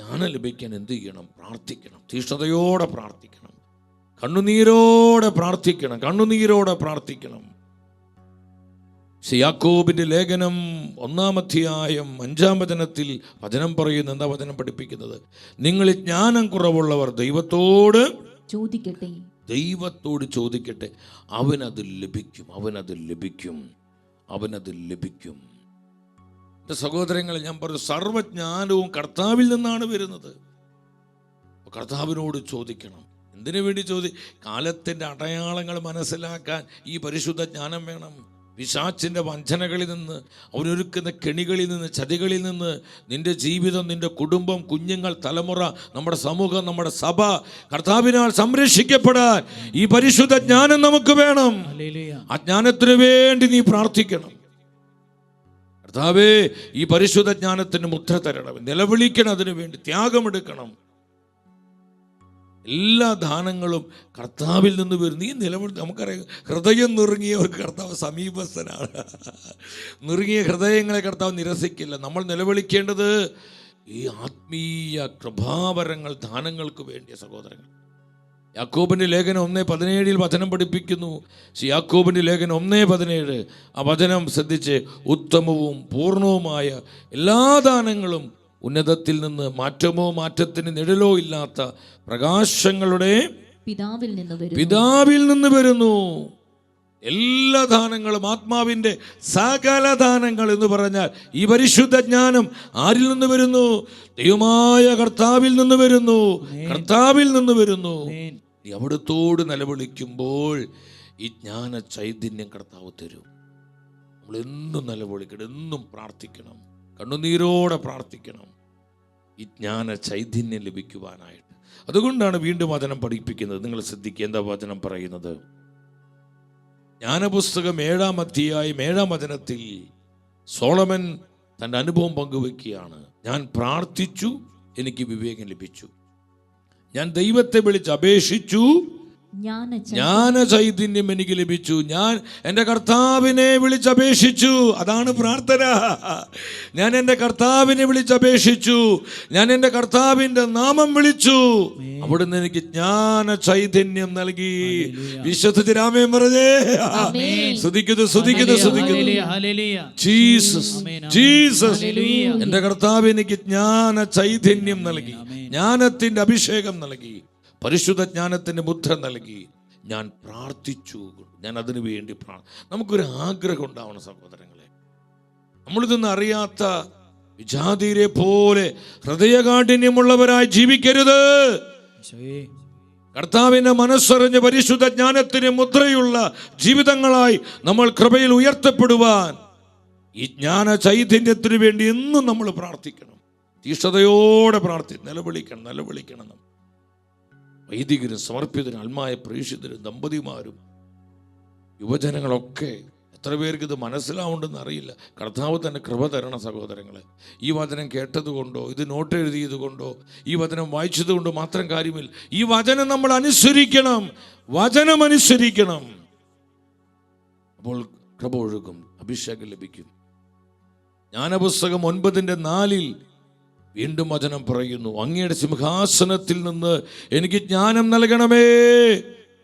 ജ്ഞാനം ലഭിക്കാൻ എന്ത് ചെയ്യണം? പ്രാർത്ഥിക്കണം. തീഷ്ണതയോടെ പ്രാർത്ഥിക്കണം. കണ്ണുനീരോടെ പ്രാർത്ഥിക്കണം. കണ്ണുനീരോടെ പ്രാർത്ഥിക്കണം. യാക്കോബിന്റെ ലേഖനം ഒന്നാമധ്യായം അഞ്ചാം വചനത്തിൽ വചനം പറയുന്ന എന്താ വചനം പഠിപ്പിക്കുന്നത്? നിങ്ങൾ ജ്ഞാനം കുറവുള്ളവർ ദൈവത്തോട് ചോദിക്കട്ടെ. ദൈവത്തോട് ചോദിക്കട്ടെ. അവനത് ലഭിക്കും. അവനത് ലഭിക്കും. അവനത് ലഭിക്കും. എന്റെ സഹോദരങ്ങളെ ഞാൻ പറഞ്ഞു സർവജ്ഞാനവും കർത്താവിൽ നിന്നാണ് വരുന്നത്. കർത്താവിനോട് ചോദിക്കണം. എന്തിനു വേണ്ടി ചോദി? കാലത്തിന്റെ അടയാളങ്ങൾ മനസ്സിലാക്കാൻ ഈ പരിശുദ്ധ ജ്ഞാനം വേണം. പിശാച്ചിന്റെ വഞ്ചനകളിൽ നിന്ന് അവനൊരുക്കുന്ന കെണികളിൽ നിന്ന് ചതികളിൽ നിന്ന് നിന്റെ ജീവിതം നിന്റെ കുടുംബം കുഞ്ഞുങ്ങൾ തലമുറ നമ്മുടെ സമൂഹം നമ്മുടെ സഭ കർത്താവിനാൽ സംരക്ഷിക്കപ്പെടാൻ ഈ പരിശുദ്ധ ജ്ഞാനം നമുക്ക് വേണം. ആ ജ്ഞാനത്തിന് വേണ്ടി നീ പ്രാർത്ഥിക്കണം. കർത്താവേ ഈ പരിശുദ്ധ ജ്ഞാനത്തിന് മുദ്ര തരണം നിലവിളിക്കണം അതിനു വേണ്ടി ത്യാഗമെടുക്കണം. എല്ലാ ദാനങ്ങളും കർത്താവിൽ നിന്ന് വരുന്നു. ഈ നിലവിളി നമുക്കറിയാം ഹൃദയം നുറുങ്ങിയവർക്ക് കർത്താവ് സമീപസ്ഥനാണ്. നുറുങ്ങിയ ഹൃദയങ്ങളെ കർത്താവ് നിരസിക്കില്ല. നമ്മൾ നിലവിളിക്കേണ്ടത് ഈ ആത്മീയ കൃപാവരങ്ങൾ ദാനങ്ങൾക്ക് വേണ്ടിയ സഹോദരങ്ങൾ യാക്കോബിന്റെ ലേഖനം ഒന്നേ പതിനേഴിൽ വചനം പഠിപ്പിക്കുന്നു. ശ്രീ യാക്കോബിന്റെ ലേഖനം ഒന്നേ പതിനേഴ്. ആ വചനം ശ്രദ്ധിച്ച് ഉത്തമവും പൂർണവുമായ എല്ലാ ദാനങ്ങളും ഉന്നതത്തിൽ നിന്ന് മാറ്റമോ മാറ്റത്തിന് നിഴലോ ഇല്ലാത്ത പ്രകാശങ്ങളുടെ പിതാവിൽ നിന്ന് പിതാവിൽ നിന്ന് വരുന്നു. എല്ലാ ദാനങ്ങളും ആത്മാവിന്റെ സകല ദാനങ്ങൾ എന്ന് പറഞ്ഞാൽ ഈ പരിശുദ്ധ ജ്ഞാനം ആരിൽ നിന്ന് വരുന്നു? ദൈവമായ കർത്താവിൽ നിന്ന് വരുന്നു. കർത്താവിൽ നിന്ന് വരുന്നു. നീ അവിടുത്തോട് നിലവിളിക്കുമ്പോൾ ഈ ജ്ഞാന ചൈതന്യം കർത്താവ് തരും. നമ്മൾ എന്നും നിലവിളിക്കണം എന്നും പ്രാർത്ഥിക്കണം കണ്ണുനീരോടെ പ്രാർത്ഥിക്കണം. ഈ ജ്ഞാന ചൈതന്യം ലഭിക്കുവാനായിട്ട്. അതുകൊണ്ടാണ് വീണ്ടും വചനം പഠിപ്പിക്കുന്നത്. നിങ്ങൾ ശ്രദ്ധിക്കുക എന്താ വചനം പറയുന്നത്? ജ്ഞാനപുസ്തകം ഏഴാം അധ്യായം ഏഴാം വചനത്തിൽ സോളമൻ തന്റെ അനുഭവം പങ്കുവെക്കുകയാണ്. ഞാൻ പ്രാർത്ഥിച്ചു എനിക്ക് വിവേകം ലഭിച്ചു. ഞാൻ ദൈവത്തെ വിളിച്ച് അപേക്ഷിച്ചു ജ്ഞാന ചൈതന്യം എനിക്ക് ലഭിച്ചു. ഞാൻ എന്റെ കർത്താവിനെ വിളിച്ചപേക്ഷിച്ചു. അതാണ് പ്രാർത്ഥന. ഞാൻ എന്റെ കർത്താവിനെ വിളിച്ചപേക്ഷിച്ചു. ഞാൻ എന്റെ കർത്താവിന്റെ നാമം വിളിച്ചു. അവിടുന്ന് എനിക്ക് ജ്ഞാന ചൈതന്യം നൽകി വിശ്വസിച്ച് രാമേൻ പറഞ്ഞേ. ശ്രദ്ധിക്കുന്നു ശ്രദ്ധിക്കുന്നു ശ്രദ്ധിക്കുന്നു. ജീസസ്. ജീസസ്. എന്റെ കർത്താവ് എനിക്ക് ജ്ഞാന ചൈതന്യം നൽകി ജ്ഞാനത്തിന്റെ അഭിഷേകം നൽകി. പരിശുദ്ധ ജ്ഞാനത്തിന് മുദ്ര നൽകി ഞാൻ പ്രാർത്ഥിച്ചു. ഞാൻ അതിനു വേണ്ടി പ്രാർ നമുക്കൊരു ആഗ്രഹം ഉണ്ടാവണം സഹോദരങ്ങളെ. നമ്മളിതൊന്നും അറിയാത്ത വിജാതിരെ പോലെ ഹൃദയകാഠിന്യമുള്ളവരായി ജീവിക്കരുത്. കർത്താവിന്റെ മനസ്സറിഞ്ഞ് പരിശുദ്ധ ജ്ഞാനത്തിന് മുദ്രയുള്ള ജീവിതങ്ങളായി നമ്മൾ കൃപയിൽ ഉയർത്തപ്പെടുവാൻ ഈ ജ്ഞാന ചൈതന്യത്തിന് വേണ്ടി എന്നും നമ്മൾ പ്രാർത്ഥിക്കണം. തീഷ്ണതയോടെ പ്രാർത്ഥി നിലവിളിക്കണം നിലവിളിക്കണം. നമ്മൾ വൈദികരും സമർപ്പിതരും അൽമായ പ്രേക്ഷിതരും ദമ്പതിമാരും യുവജനങ്ങളൊക്കെ എത്ര പേർക്ക് ഇത് മനസ്സിലാവുണ്ടെന്ന് അറിയില്ല. കർത്താവ് തന്നെ കൃപ തരണ സഹോദരങ്ങളെ ഈ വചനം കേട്ടതുകൊണ്ടോ ഇത് നോട്ട് എഴുതിയത് കൊണ്ടോ ഈ വചനം വായിച്ചത് കൊണ്ടോ മാത്രം കാര്യമില്ല. ഈ വചനം നമ്മൾ അനുസരിക്കണം വചനം അനുസരിക്കണം. അപ്പോൾ കൃപ ഒഴുകും അഭിഷേകം ലഭിക്കും. ജ്ഞാനപുസ്തകം ഒൻപതിന്റെ നാലിൽ വീണ്ടും വചനം പറയുന്നു. അങ്ങയുടെ സിംഹാസനത്തിൽ നിന്ന് എനിക്ക് ജ്ഞാനം നൽകണമേ.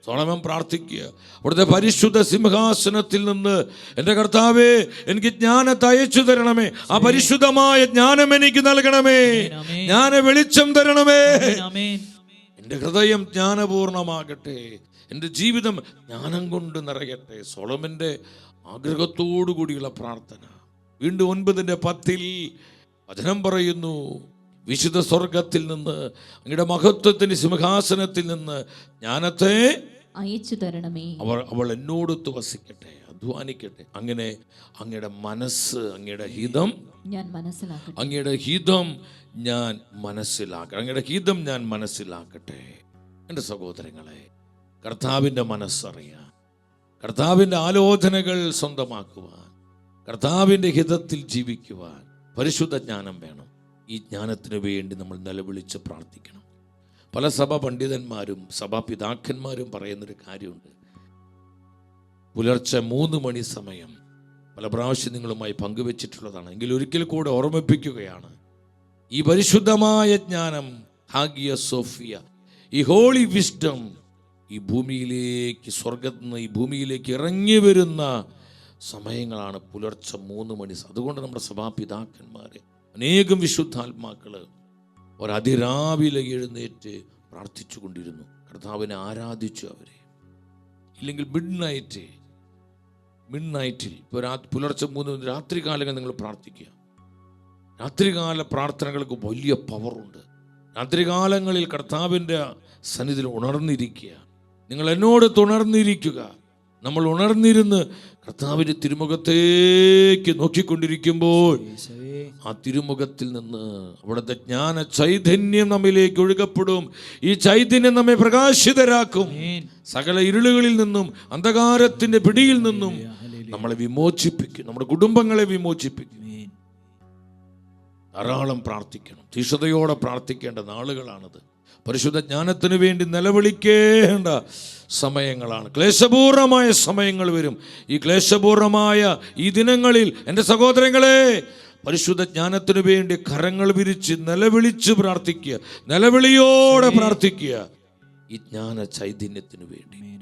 സോളമൻ പ്രാർത്ഥിക്കുക. അവിടുത്തെ പരിശുദ്ധ സിംഹാസനത്തിൽ നിന്ന് എന്റെ കർത്താവേ എനിക്ക് ജ്ഞാനത്തെ അയച്ചു തരണമേ. ആ പരിശുദ്ധമായ ജ്ഞാനം എനിക്ക് നൽകണമേ. ജ്ഞാന വെളിച്ചം തരണമേ. എന്റെ ഹൃദയം ജ്ഞാനപൂർണമാകട്ടെ. എന്റെ ജീവിതം ജ്ഞാനം കൊണ്ട് നിറയട്ടെ. സോളമന്റെ ആഗ്രഹത്തോടു കൂടിയുള്ള പ്രാർത്ഥന. വീണ്ടും ഒൻപതിന്റെ പത്തിൽ വചനം പറയുന്നു. വിശുദ്ധ സ്വർഗത്തിൽ നിന്ന് അങ്ങയുടെ മഹത്വത്തിന്റെ സിംഹാസനത്തിൽ നിന്ന് ജ്ഞാനത്തെ അയച്ചു തരണമേ. അവർ അവൾ എന്നോടൊത്ത് വസിക്കട്ടെ അധ്വാനിക്കട്ടെ. അങ്ങനെ അങ്ങയുടെ മനസ്സ് അങ്ങയുടെ ഹിതം ഞാൻ മനസ്സിലാക്കട്ടെ. അങ്ങയുടെ ഹിതം ഞാൻ മനസ്സിലാക്കട്ടെ. അങ്ങയുടെ ഹിതം ഞാൻ മനസ്സിലാക്കട്ടെ. എന്റെ സഹോദരങ്ങളെ കർത്താവിന്റെ മനസ്സറിയാൻ കർത്താവിന്റെ ആലോചനകൾ സ്വന്തമാക്കുവാൻ കർത്താവിന്റെ ഹിതത്തിൽ ജീവിക്കുവാൻ പരിശുദ്ധ ജ്ഞാനം വേണം. ഈ ജ്ഞാനത്തിന് വേണ്ടി നമ്മൾ നിലവിളിച്ച് പ്രാർത്ഥിക്കണം. പല സഭ പണ്ഡിതന്മാരും സഭാ പിതാക്കന്മാരും പറയുന്നൊരു കാര്യമുണ്ട്. പുലർച്ചെ മൂന്ന് മണി സമയം പല പ്രാവശ്യം നിങ്ങളുമായി പങ്കുവച്ചിട്ടുള്ളതാണ്. എങ്കിൽ ഒരിക്കൽ കൂടെ ഓർമ്മിപ്പിക്കുകയാണ്. ഈ പരിശുദ്ധമായ ജ്ഞാനം ഹാഗിയ സോഫിയ ഈ ഹോളി വിസ്ഡം ഈ ഭൂമിയിലേക്ക് സ്വർഗത്തിൽ നിന്ന് ഈ ഭൂമിയിലേക്ക് ഇറങ്ങി വരുന്ന സമയങ്ങളാണ് പുലർച്ചെ മൂന്ന് മണി. അതുകൊണ്ട് നമ്മുടെ സഭാപിതാക്കന്മാർ അനേകം വിശുദ്ധാത്മാക്കൾ ഒരതിരാവിലെ എഴുന്നേറ്റ് പ്രാർത്ഥിച്ചു കൊണ്ടിരുന്നു. കർത്താവിനെ ആരാധിച്ചു അവരെ. ഇല്ലെങ്കിൽ മിഡ് നൈറ്റ് മിഡ് നൈറ്റിൽ ഇപ്പോൾ രാ പുലർച്ചെ മൂന്ന് മണി രാത്രി കാലങ്ങൾ നിങ്ങൾ പ്രാർത്ഥിക്കുക. രാത്രികാല പ്രാർത്ഥനകൾക്ക് വലിയ പവറുണ്ട് രാത്രികാലങ്ങളിൽ കർത്താവിന്റെ സന്നിധിയിൽ ഉണർന്നിരിക്കുക. നിങ്ങൾ എന്നോട് തുണർന്നിരിക്കുക. നമ്മൾ ഉണർന്നിരുന്ന് കർത്താവിന്റെ തിരുമുഖത്തേക്ക് നോക്കിക്കൊണ്ടിരിക്കുമ്പോൾ ആ തിരുമുഖത്തിൽ നിന്ന് അവിടുത്തെ ജ്ഞാന ചൈതന്യം നമ്മിലേക്ക് ഒഴുകപ്പെടും. ഈ ചൈതന്യം നമ്മെ പ്രകാശിതരാക്കും. സകല ഇരുളുകളിൽ നിന്നും അന്ധകാരത്തിന്റെ പിടിയിൽ നിന്നും നമ്മളെ വിമോചിപ്പിക്കും. നമ്മുടെ കുടുംബങ്ങളെ വിമോചിപ്പിക്കും. ധാരാളം പ്രാർത്ഥിക്കണം. തീക്ഷതയോടെ പ്രാർത്ഥിക്കേണ്ട നാളുകളാണത്. പരിശുദ്ധ ജ്ഞാനത്തിന് വേണ്ടി നിലവിളിക്കേണ്ട സമയങ്ങളാണ്. ക്ലേശപൂർണമായ സമയങ്ങൾ വരും. ഈ ക്ലേശപൂർണമായ ഈ ദിനങ്ങളിൽ എന്റെ സഹോദരങ്ങളെ പരിശുദ്ധ ജ്ഞാനത്തിനു വേണ്ടി കരങ്ങൾ വിരിച്ച് നിലവിളിച്ച് പ്രാർത്ഥിക്കുക. നിലവിളിയോടെ പ്രാർത്ഥിക്കുക. ഈ ജ്ഞാന ചൈതന്യത്തിന് വേണ്ടി